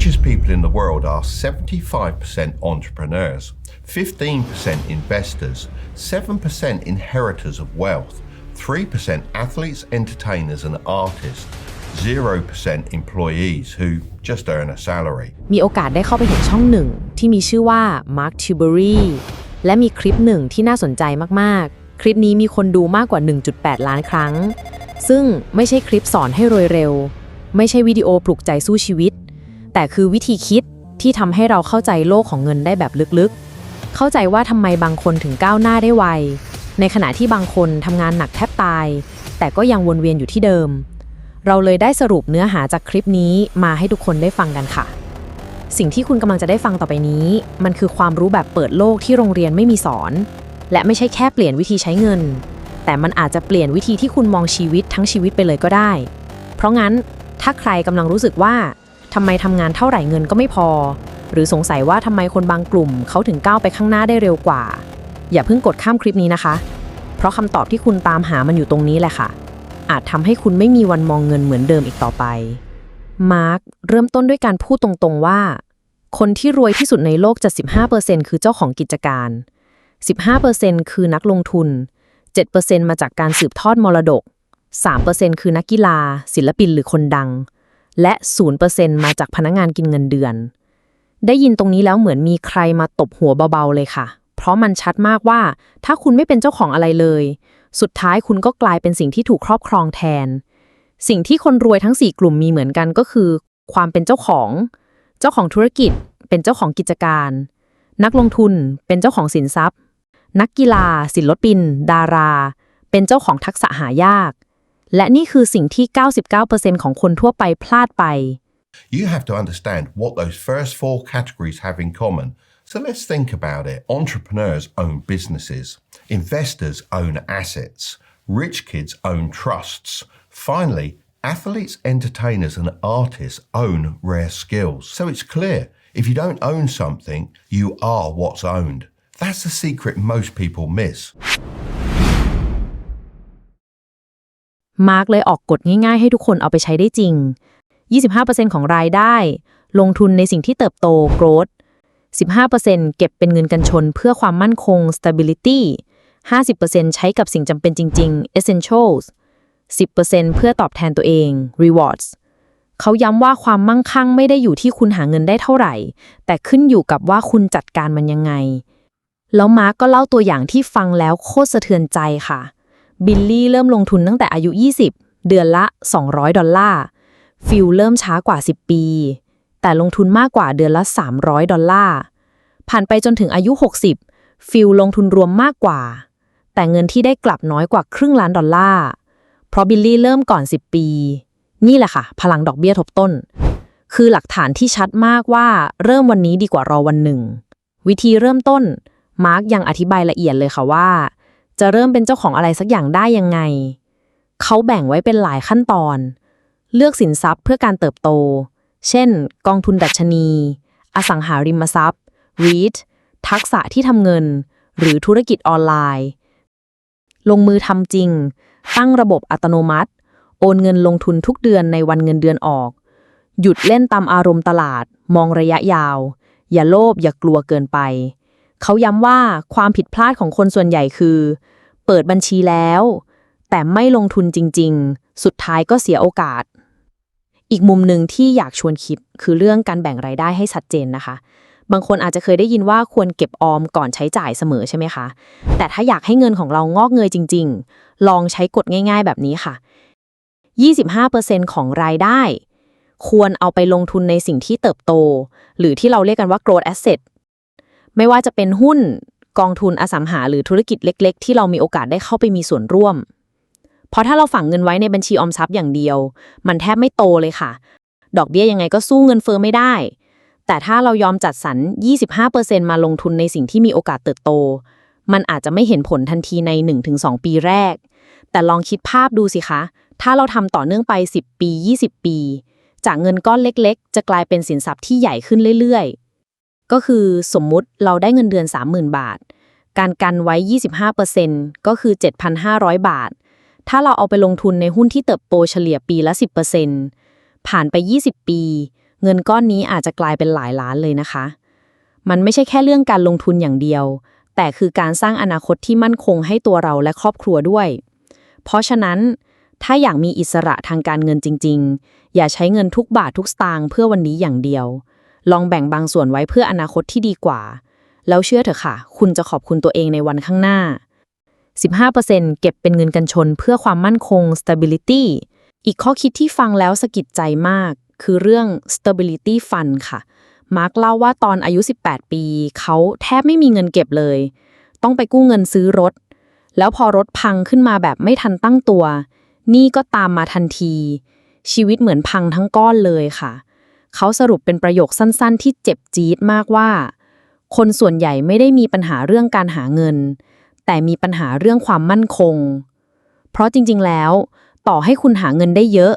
richest people in the world are 75% entrepreneurs, 15% investors, 7% inheritors of wealth, 3% athletes, entertainers, and artists, 0% employees who just earn a salary. มีโอกาสได้เข้าไปเห็นช่องหนึ่ง ที่มีชื่อว่า Mark Tilbury และมีคลิปหนึ่งที่น่าสนใจมาก ๆ คลิปนี้มีคนดูมากกว่า 1.8 ล้านครั้ง ซึ่งไม่ใช่คลิปสอนให้รวยเร็ว ไม่ใช่วิดีโอปลุกใจสู้ชีวิต แต่คือวิธีคิดที่ทำให้เราเข้าใจโลกของเงินได้แบบลึกๆ เข้าใจว่าทำไมบางคนถึงก้าวหน้าได้ไว ในขณะที่บางคนทำงานหนักแทบตาย แต่ก็ยังวนเวียนอยู่ที่เดิม เราเลยได้สรุปเนื้อหาจากคลิปนี้มาให้ทุกคนได้ฟังกันค่ะ สิ่งที่คุณกำลังจะได้ฟังต่อไปนี้ มันคือความรู้แบบเปิดโลกที่โรงเรียนไม่มีสอน และไม่ใช่แค่เปลี่ยนวิธีใช้เงิน แต่มันอาจจะเปลี่ยนวิธีที่คุณมองชีวิตทั้งชีวิตไปเลยก็ได้ เพราะงั้นถ้าใครกำลังรู้สึกว่า ทำไมทำงานเท่าไหร่เงินก็ไม่พอ หรือสงสัยว่าทำไมคนบางกลุ่มเขาถึงก้าวไปข้างหน้าได้เร็วกว่า อย่าเพิ่งกดข้ามคลิปนี้นะคะ เพราะคำตอบที่คุณตามหามันอยู่ตรงนี้แหละค่ะ อาจทำให้คุณไม่มีวันมองเงินเหมือนเดิมอีกต่อไป มาร์คเริ่มต้นด้วยการพูดตรงๆว่า คนที่รวยที่สุดในโลกจะ 15%คือเจ้าของกิจการ 15%คือนักลงทุน 7%มาจากการสืบทอดมรดก 3%คือนักกีฬา ศิลปินหรือคนดัง และ 0%มาจากพนักงานกินเงินเดือน ได้ยินตรงนี้แล้วเหมือนมีใครมาตบหัวเบาๆเลยค่ะ เพราะมันชัดมากว่า ถ้าคุณไม่เป็นเจ้าของอะไรเลย สุดท้ายคุณก็กลายเป็นสิ่งที่ถูกครอบครองแทน สิ่งที่คนรวยทั้ง 4 กลุ่มมีเหมือนกันก็คือ ความเป็นเจ้าของ เจ้าของธุรกิจ เป็นเจ้าของกิจการ นักลงทุน เป็นเจ้าของสินทรัพย์ นักกีฬา ศิลปิน ดารา เป็นเจ้าของทักษะหายาก และนี่คือสิ่งที่ 99%ของคนทั่วไปพลาดไป You have to understand what those first four categories have in common. So let's think about it. Entrepreneurs own businesses, investors own assets, rich kids own trusts. Finally, athletes, entertainers, and artists own rare skills. So it's clear if you don't own something, you are what's owned. That's the secret most people miss. มาร์กเลยออกกฎง่ายๆ ให้ทุกคนเอาไปใช้ได้จริง 25%ของรายได้ ลงทุนในสิ่งที่เติบโต growth 15%เก็บเป็นเงินกันชนเพื่อความมั่นคง stability 50%ใช้กับสิ่งจำเป็นจริง ๆ essentials 10%เพื่อตอบแทนตัวเอง rewards เขาย้ำว่าความมั่งคั่งไม่ได้อยู่ที่คุณหาเงินได้เท่าไหร่ แต่ขึ้นอยู่กับว่าคุณจัดการมันยังไง แล้วมาร์กก็เล่าตัวอย่างที่ฟังแล้วโคตรสะเทือนใจค่ะ บิลลี่เริ่มลงทุนตั้งแต่อายุ 20 เดือนละ 200 ดอลลาร์ ฟิลเริ่มช้ากว่า 10 ปี แต่ลงทุนมากกว่าเดือนละ 300 ดอลลาร์ ผ่านไปจนถึงอายุ 60 ฟิลลงทุนรวมมากกว่า แต่เงินที่ได้กลับน้อยกว่าครึ่งล้านดอลลาร์ เพราะบิลลี่เริ่มก่อน 10 ปี นี่แหละค่ะ พลังดอกเบี้ยทบต้น คือหลักฐานที่ชัดมากว่าเริ่มวันนี้ดีกว่ารอวันหนึ่ง วิธีเริ่มต้น มาร์กยังอธิบายละเอียดเลยค่ะว่า จะเริ่มเป็นเจ้าของอะไรสักอย่างได้ยังไง เขาแบ่งไว้เป็นหลายขั้นตอน เลือกสินทรัพย์เพื่อการเติบโต เช่น กองทุนดัชนี อสังหาริมทรัพย์ REIT ทักษะที่ทำเงิน หรือธุรกิจออนไลน์ ลงมือทำจริง ตั้งระบบอัตโนมัติ โอนเงินลงทุนทุกเดือนในวันเงินเดือนออก หยุดเล่นตามอารมณ์ตลาด มองระยะยาว อย่าโลภอย่ากลัวเกินไป เขาย้ำว่าความผิดพลาดของคนส่วนใหญ่คือ เปิดบัญชีแล้ว แต่ไม่ลงทุนจริง ๆ สุดท้ายก็เสียโอกาส อีกมุมหนึ่งที่อยากชวนคิดคือเรื่องการแบ่งรายได้ให้ชัดเจนนะคะ บางคนอาจจะเคยได้ยินว่าควรเก็บออมก่อนใช้จ่ายเสมอใช่ไหมคะ แต่ถ้าอยากให้เงินของเรางอกเงยจริง ๆ ลองใช้กฎง่าย ๆ แบบนี้ค่ะ 25%ของรายได้ ควรเอาไปลงทุนในสิ่งที่เติบโต หรือที่เราเรียกกันว่า growth asset ไม่ว่าจะเป็นหุ้นกองทุนอสังหาหรือธุรกิจเล็ก ๆ ที่เรามีโอกาสได้เข้าไปมีส่วนร่วม เพราะถ้าเราฝังเงินไว้ในบัญชีออมทรัพย์อย่างเดียว มันแทบไม่โตเลยค่ะ ดอกเบี้ยยังไงก็สู้เงินเฟ้อไม่ได้ แต่ถ้าเรายอมจัดสรร 25%มาลงทุนในสิ่งที่มีโอกาสเติบโต มันอาจจะไม่เห็นผลทันทีใน 1-2 ปีแรก แต่ลองคิดภาพดูสิคะ ถ้าเราทำต่อเนื่องไป 10 ปี 20 ปี จากเงินก้อนเล็ก ๆ จะกลายเป็นสินทรัพย์ที่ใหญ่ขึ้นเรื่อยๆ ก็คือสมมุติเราได้เงินเดือน 30,000 บาท การกันไว้ 25%ก็คือ 7,500 บาท ถ้าเราเอาไปลงทุนในหุ้นที่เติบโตเฉลี่ยปีละ 10%ผ่านไป 20 ปี เงินก้อนนี้อาจจะกลายเป็นหลายล้านเลยนะคะ มันไม่ใช่แค่เรื่องการลงทุนอย่างเดียว แต่คือการสร้างอนาคตที่มั่นคงให้ตัวเราและครอบครัวด้วย เพราะฉะนั้นถ้าอยากมีอิสระทางการเงินจริง ๆ อย่าใช้เงินทุกบาททุกสตางค์เพื่อวันนี้อย่างเดียว ลองแบ่งบางส่วนไว้เพื่ออนาคตที่ดีกว่า แล้วเชื่อเถอะค่ะ คุณจะขอบคุณตัวเองในวันข้างหน้า 15%เก็บเป็นเงินกันชนเพื่อความมั่นคง stability อีกข้อคิดที่ฟังแล้วสะกิดใจมาก คือเรื่อง stability fund ค่ะ มาร์กเล่าว่าตอนอายุ 18 ปี เขาแทบไม่มีเงินเก็บเลย ต้องไปกู้เงินซื้อรถ แล้วพอรถพังขึ้นมาแบบไม่ทันตั้งตัว นี่ก็ตามมาทันที ชีวิตเหมือนพังทั้งก้อนเลยค่ะ เขาสรุปเป็นประโยคสั้นๆ ที่เจ็บจี๊ดมากว่า คนส่วนใหญ่ไม่ได้มีปัญหาเรื่องการหาเงิน แต่มีปัญหาเรื่องความมั่นคง เพราะจริงๆแล้ว ต่อให้คุณหาเงินได้เยอะ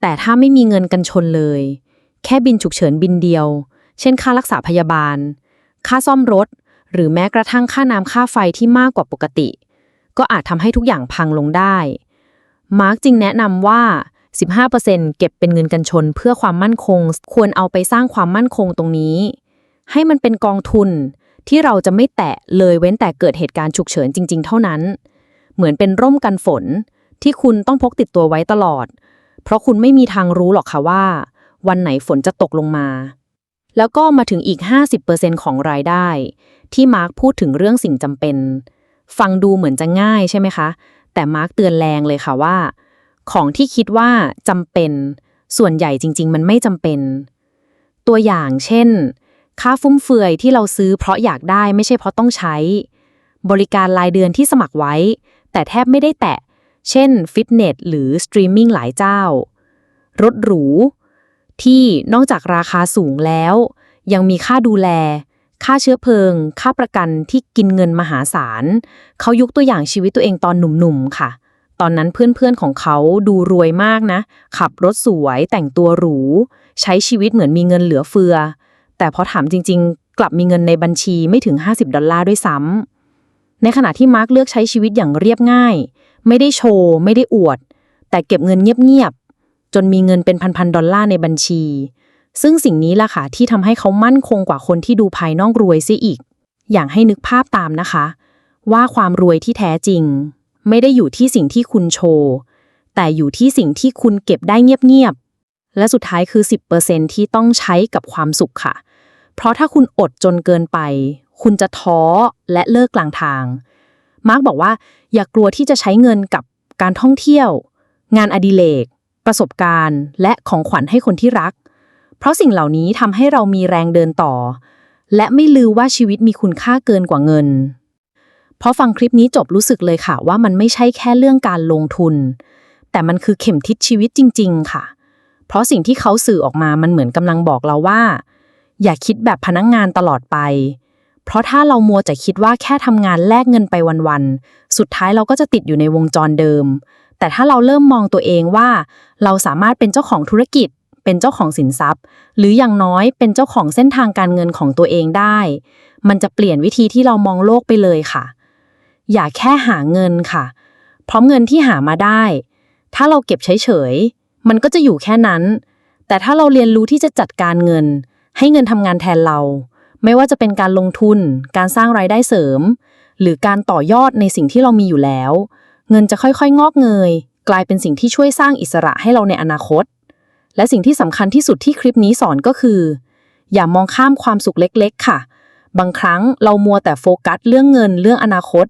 แต่ถ้าไม่มีเงินกันชนเลย แค่บินฉุกเฉินบินเดียว เช่นค่ารักษาพยาบาล ค่าซ่อมรถ หรือแม้กระทั่งค่าน้ำค่าไฟที่มากกว่าปกติ ก็อาจทำให้ทุกอย่างพังลงได้ มาร์กจึงแนะนำว่า 15%เก็บเป็นเงินกันชนเพื่อความมั่นคง ควรเอาไปสร้างความมั่นคงตรงนี้ ให้มันเป็นกองทุนที่เราจะไม่แตะเลยเว้นแต่เกิดเหตุการณ์ฉุกเฉินจริง ๆ เท่านั้น เหมือนเป็นร่มกันฝน ที่คุณต้องพกติดตัวไว้ตลอด เพราะคุณไม่มีทางรู้หรอกค่ะว่า วันไหนฝนจะตกลงมา แล้วก็มาถึงอีก 50%ของรายได้ ที่มาร์คพูดถึงเรื่องสิ่งจำเป็น ฟังดูเหมือนจะง่ายใช่ไหมคะ แต่มาร์คเตือนแรงเลยค่ะว่า ของที่คิดว่าจำเป็น ส่วนใหญ่จริง ๆ มันไม่จำเป็น ตัวอย่างเช่น ค่าฟุ่มเฟือยที่เราซื้อเพราะอยากได้ไม่ใช่เพราะต้องใช้ บริการรายเดือนที่สมัครไว้ แต่แทบไม่ได้แตะ เช่นฟิตเนสหรือสตรีมมิ่งหลายเจ้า รถหรู ที่นอกจากราคาสูงแล้ว ยังมีค่าดูแลค่าเชื้อเพลิง ค่าประกันที่กินเงินมหาศาล เขายกตัวอย่างชีวิตตัวเองตอนหนุ่มๆ ค่ะ ตอนนั้นเพื่อนๆของเขาดูรวยมากนะ ขับรถสวยแต่งตัวหรู ใช้ชีวิตเหมือนมีเงินเหลือเฟือ แต่พอถามจริง ๆ กลับมีเงินในบัญชีไม่ถึง 50 ดอลลาร์ด้วยซ้ำในขณะที่มาร์คเลือกใช้ชีวิตอย่างเรียบง่าย ไม่ได้โชว์ไม่ได้อวด แต่เก็บเงินเงียบๆจนมีเงินเป็นพันๆดอลลาร์ในบัญชี ซึ่งสิ่งนี้ล่ะค่ะที่ทำให้เขามั่นคงกว่าคนที่ดูภายนอกรวยเสียอีก อย่างให้นึกภาพตามนะคะ ว่าความรวยที่แท้จริง ไม่ได้อยู่ที่สิ่งที่คุณโชว์ แต่อยู่ที่สิ่งที่คุณเก็บได้เงียบๆ และสุดท้ายคือ 10%ที่ต้องใช้กับความสุขค่ะ เพราะถ้าคุณอดจนเกินไป คุณจะท้อและเลิกกลางทาง มาร์กบอกว่า อย่ากลัวที่จะใช้เงินกับการท่องเที่ยว งานอดิเรกประสบการณ์ และของขวัญให้คนที่รัก เพราะสิ่งเหล่านี้ทำให้เรามีแรงเดินต่อ และไม่ลือว่าชีวิตมีคุณค่าเกินกว่าเงิน เพอฟังคลิปนี้จบรู้สึกเลยค่ะ ว่ามันไม่ใช่แค่เรื่องการลงทุน แต่มันคือเข็มทิศชีวิตจริง ๆ ค่ะ เพราะสิ่งที่เขาสื่อออกมามันเหมือนกำลังบอกเราว่า อย่าคิดแบบพนักงงานตลอดไป เพราะถ้าเรามัวจะคิดว่าแค่ทำงานแลกเงินไปวันๆสุดท้ายเราก็จะติดอยู่ในวงจรเดิม แต่ถ้าเราเริ่มมองตัวเองว่า เราสามารถเป็นเจ้าของธุรกิจเป็นเจ้าของสินทรัพย์ หรืออย่างน้อยเป็นเจ้าของเส้นทางการเงินของตัวเองได้ มันจะเปลี่ยนวิธีที่เรามองโลกไปเลยค่ะ อย่าแค่หาเงินค่ะเพราะเงินที่หามาได้ ถ้าเราเก็บเฉยๆ มันก็จะอยู่แค่นั้น แต่ถ้าเราเรียนรู้ที่จะจัดการเงิน ให้เงินทำงานแทนเรา ไม่ว่าจะเป็นการลงทุน การสร้างรายได้เสริม หรือการต่อยอดในสิ่งที่เรามีอยู่แล้ว เงินจะค่อยๆ งอกเงย กลายเป็นสิ่งที่ช่วยสร้างอิสระให้เราในอนาคต และสิ่งที่สำคัญที่สุดที่คลิปนี้สอนก็คือ อย่ามองข้ามความสุขเล็กๆ ค่ะบางครั้งเรามัวแต่โฟกัสเรื่องเงินเรื่องอนาคต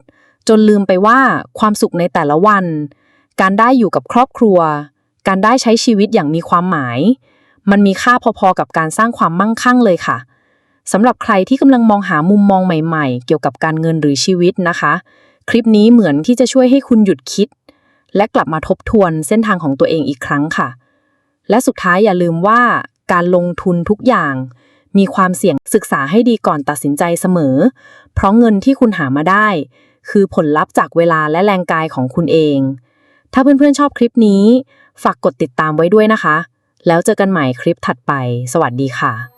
จนลืมไปว่าความสุขในแต่ละวัน การได้อยู่กับครอบครัว การได้ใช้ชีวิตอย่างมีความหมาย มันมีค่าพอๆกับการสร้างความมั่งคั่งเลยค่ะสำหรับใครที่กำลังมองหามุมมองใหม่ๆ เกี่ยวกับการเงินหรือชีวิตนะคะ คลิปนี้เหมือนที่จะช่วยให้คุณหยุดคิด และกลับมาทบทวนเส้นทางของตัวเองอีกครั้งค่ะ และสุดท้ายอย่าลืมว่าการลงทุนทุกอย่าง มีความเสี่ยงศึกษาให้ดีก่อนตัดสินใจเสมอ เพราะเงินที่คุณหามาได้ คือผลลัพธ์จากเวลาและแรงกายของคุณเอง ถ้าเพื่อนๆชอบคลิปนี้ ฝากกดติดตามไว้ด้วยนะคะ แล้วเจอกันใหม่คลิปถัดไป สวัสดีค่ะ